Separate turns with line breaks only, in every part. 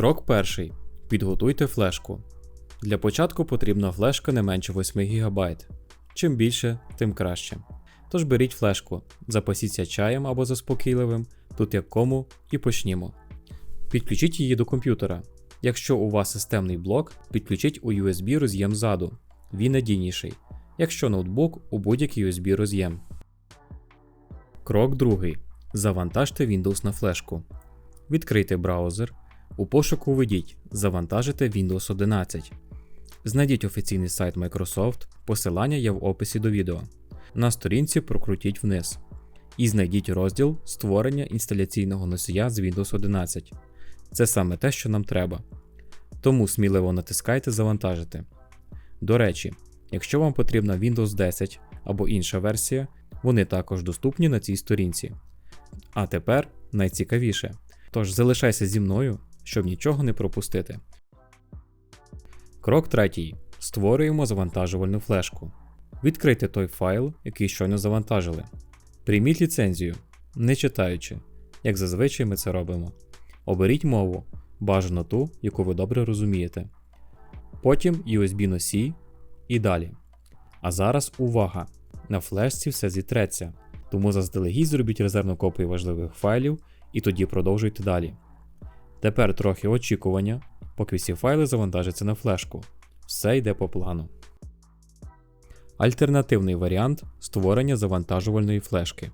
Крок перший. Підготуйте флешку. Для початку потрібна флешка не менше 8 ГБ. Чим більше, тим краще. Тож беріть флешку, запасіться чаєм або заспокійливим, тут як кому, і почнімо. Підключіть її до комп'ютера. Якщо у вас системний блок, підключіть у USB роз'єм ззаду. Він надійніший. Якщо ноутбук, у будь-який USB роз'єм. Крок другий. Завантажте Windows на флешку. Відкрийте браузер. У пошуку введіть Завантажити Windows 11. Знайдіть офіційний сайт Microsoft, посилання є в описі до відео. На сторінці прокрутіть вниз. І знайдіть розділ Створення інсталяційного носія з Windows 11. Це саме те, що нам треба. Тому сміливо натискайте Завантажити. До речі, якщо вам потрібна Windows 10 або інша версія, вони також доступні на цій сторінці. А тепер найцікавіше. Тож залишайся зі мною, щоб нічого не пропустити. Крок третій. Створюємо завантажувальну флешку. Відкрийте той файл, який щойно завантажили. Прийміть ліцензію, не читаючи, як зазвичай ми це робимо. Оберіть мову, бажано ту, яку ви добре розумієте. Потім USB носій і далі. А зараз увага! На флешці все зітреться, тому заздалегідь зробіть резервну копію важливих файлів і тоді продовжуйте далі. Тепер трохи очікування, поки всі файли завантажаться на флешку. Все йде по плану. Альтернативний варіант створення завантажувальної флешки.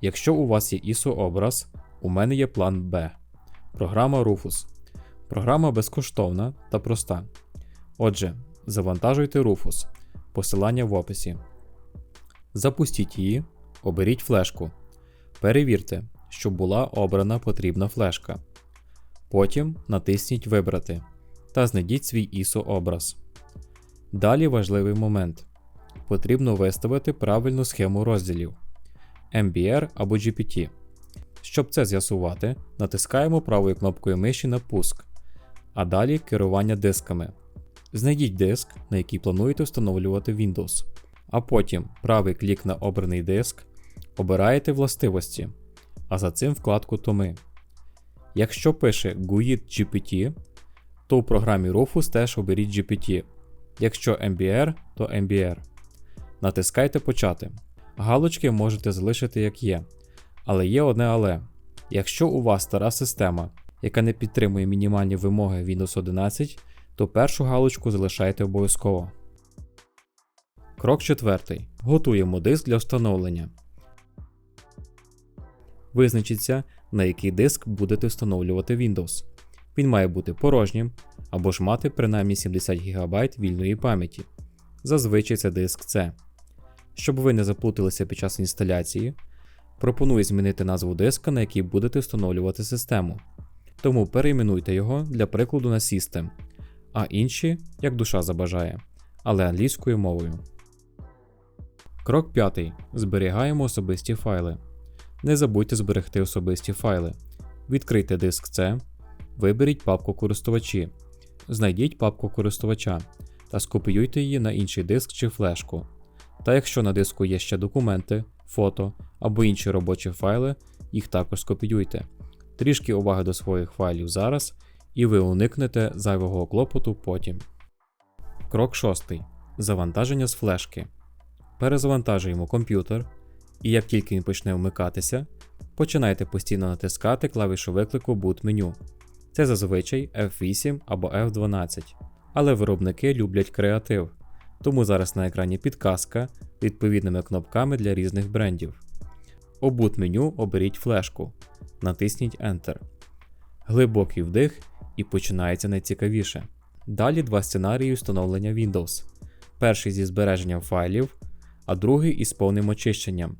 Якщо у вас є ISO образ, у мене є план B. Програма Rufus. Програма безкоштовна та проста. Отже, завантажуйте Rufus. Посилання в описі. Запустіть її, оберіть флешку. Перевірте, щоб була обрана потрібна флешка. Потім натисніть Вибрати та знайдіть свій ISO образ. Далі важливий момент. Потрібно виставити правильну схему розділів MBR або GPT. Щоб це з'ясувати, натискаємо правою кнопкою миші на пуск, а далі керування дисками. Знайдіть диск, на який плануєте встановлювати Windows, а потім правий клік на обраний диск, обираєте властивості, а за цим вкладку Томи. Якщо пише GUID GPT, то у програмі Rufus теж оберіть GPT. Якщо MBR, то MBR. Натискайте Почати. Галочки можете залишити як є. Але є одне але. Якщо у вас стара система, яка не підтримує мінімальні вимоги Windows 11, то першу галочку залишайте обов'язково. Крок 4. Готуємо диск для встановлення. Визначіться, на який диск будете встановлювати Windows. Він має бути порожнім або ж мати принаймні 70 ГБ вільної пам'яті. Зазвичай це диск C. Щоб ви не заплуталися під час інсталяції, пропоную змінити назву диска, на який будете встановлювати систему. Тому перейменуйте його для прикладу на System, а інші як душа забажає, але англійською мовою. Крок 5. Зберігаємо особисті файли. Не забудьте зберегти особисті файли. Відкрийте диск C, виберіть папку користувачі, знайдіть папку користувача та скопіюйте її на інший диск чи флешку. Та якщо на диску є ще документи, фото або інші робочі файли, їх також скопіюйте. Трішки уваги до своїх файлів зараз, і ви уникнете зайвого клопоту потім. Крок 6. Завантаження з флешки. Перезавантажуємо комп'ютер, і як тільки він почне вмикатися, починайте постійно натискати клавішу виклику Boot меню. Це зазвичай F8 або F12. Але виробники люблять креатив, тому зараз на екрані підказка з відповідними кнопками для різних брендів. У Boot меню оберіть флешку, натисніть Enter. Глибокий вдих і починається найцікавіше. Далі два сценарії встановлення Windows. Перший зі збереженням файлів, а другий із повним очищенням.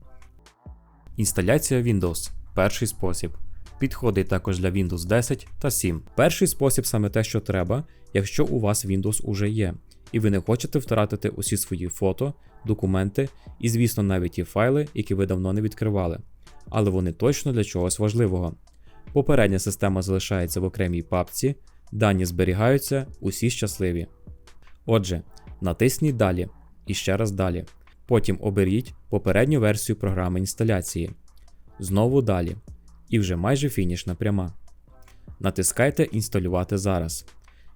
Інсталяція Windows перший спосіб. Підходить також для Windows 10 та 7. Перший спосіб саме те, що треба, якщо у вас Windows уже є, і ви не хочете втратити усі свої фото, документи і, звісно, навіть ті файли, які ви давно не відкривали. Але вони точно для чогось важливого. Попередня система залишається в окремій папці, дані зберігаються, усі щасливі. Отже, натисніть Далі і ще раз далі. Потім оберіть попередню версію програми інсталяції. Знову далі. І вже майже фінішна пряма. Натискайте Інсталювати зараз.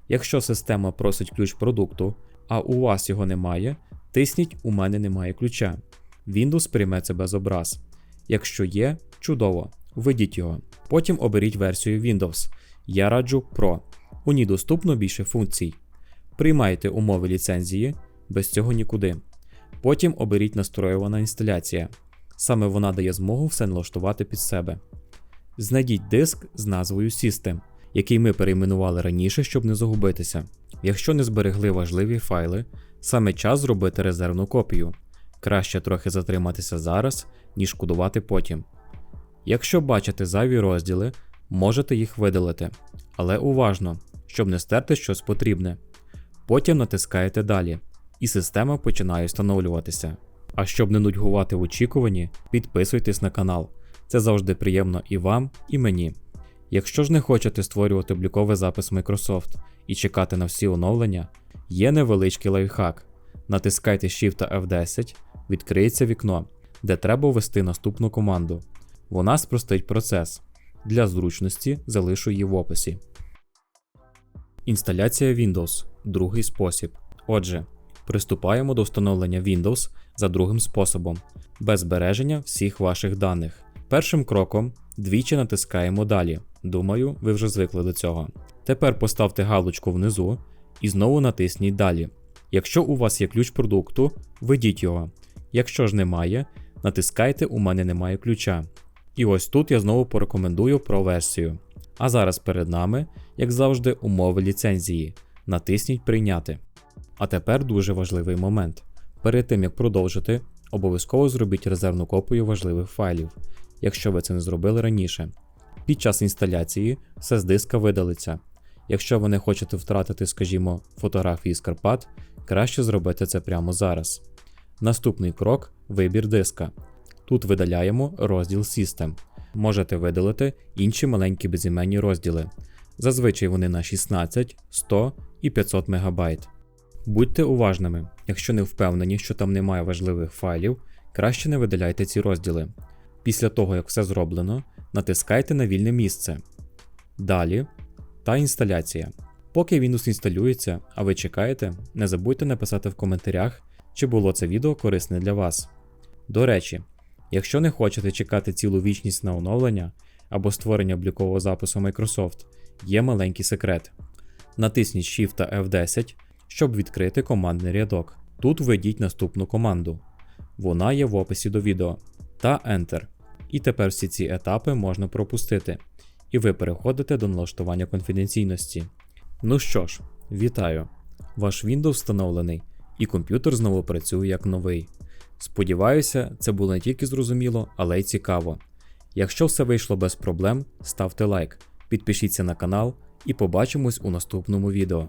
Якщо система просить ключ продукту, а у вас його немає, тисніть У мене немає ключа. Windows прийме це без образ. Якщо є, чудово, введіть його. Потім оберіть версію Windows. Я раджу Pro. У ній доступно більше функцій. Приймайте умови ліцензії, без цього нікуди. Потім оберіть настроювана інсталяція. Саме вона дає змогу все налаштувати під себе. Знайдіть диск з назвою System, який ми перейменували раніше, щоб не загубитися. Якщо не зберегли важливі файли, саме час зробити резервну копію. Краще трохи затриматися зараз, ніж шкодувати потім. Якщо бачите зайві розділи, можете їх видалити, але уважно, щоб не стерти щось потрібне. Потім натискаєте далі, і система починає встановлюватися. А щоб не нудьгувати в очікуванні, підписуйтесь на канал. Це завжди приємно і вам, і мені. Якщо ж не хочете створювати обліковий запис Microsoft і чекати на всі оновлення, є невеличкий лайфхак. Натискайте Shift та F10, відкриється вікно, де треба ввести наступну команду. Вона спростить процес. Для зручності залишу її в описі. Інсталяція Windows другий спосіб. Отже, приступаємо до встановлення Windows за другим способом, без збереження всіх ваших даних. Першим кроком двічі натискаємо далі. Думаю, ви вже звикли до цього. Тепер поставте галочку внизу і знову натисніть далі. Якщо у вас є ключ продукту, введіть його. Якщо ж немає, натискайте У мене немає ключа. І ось тут я знову порекомендую про версію. А зараз перед нами, як завжди, умови ліцензії. Натисніть Прийняти. А тепер дуже важливий момент. Перед тим як продовжити, обов'язково зробіть резервну копію важливих файлів, якщо ви це не зробили раніше. Під час інсталяції все з диска видалиться. Якщо ви не хочете втратити, скажімо, фотографії з Карпат, краще зробити це прямо зараз. Наступний крок вибір диска. Тут видаляємо розділ System. Можете видалити інші маленькі безіменні розділи. Зазвичай вони на 16, 100 і 500 МБ. Будьте уважними, якщо не впевнені, що там немає важливих файлів, краще не видаляйте ці розділи. Після того, як все зроблено, натискайте на вільне місце. Далі та інсталяція. Поки Windows інсталюється, а ви чекаєте, не забудьте написати в коментарях, чи було це відео корисне для вас. До речі, якщо не хочете чекати цілу вічність на оновлення або створення облікового запису Microsoft, є маленький секрет. Натисніть Shift та F10, щоб відкрити командний рядок. Тут введіть наступну команду. Вона є в описі до відео. Та Enter. І тепер всі ці етапи можна пропустити. І ви переходите до налаштування конфіденційності. Ну що ж, вітаю! Ваш Windows встановлений, і комп'ютер знову працює як новий. Сподіваюся, це було не тільки зрозуміло, але й цікаво. Якщо все вийшло без проблем, ставте лайк, підпишіться на канал і побачимось у наступному відео.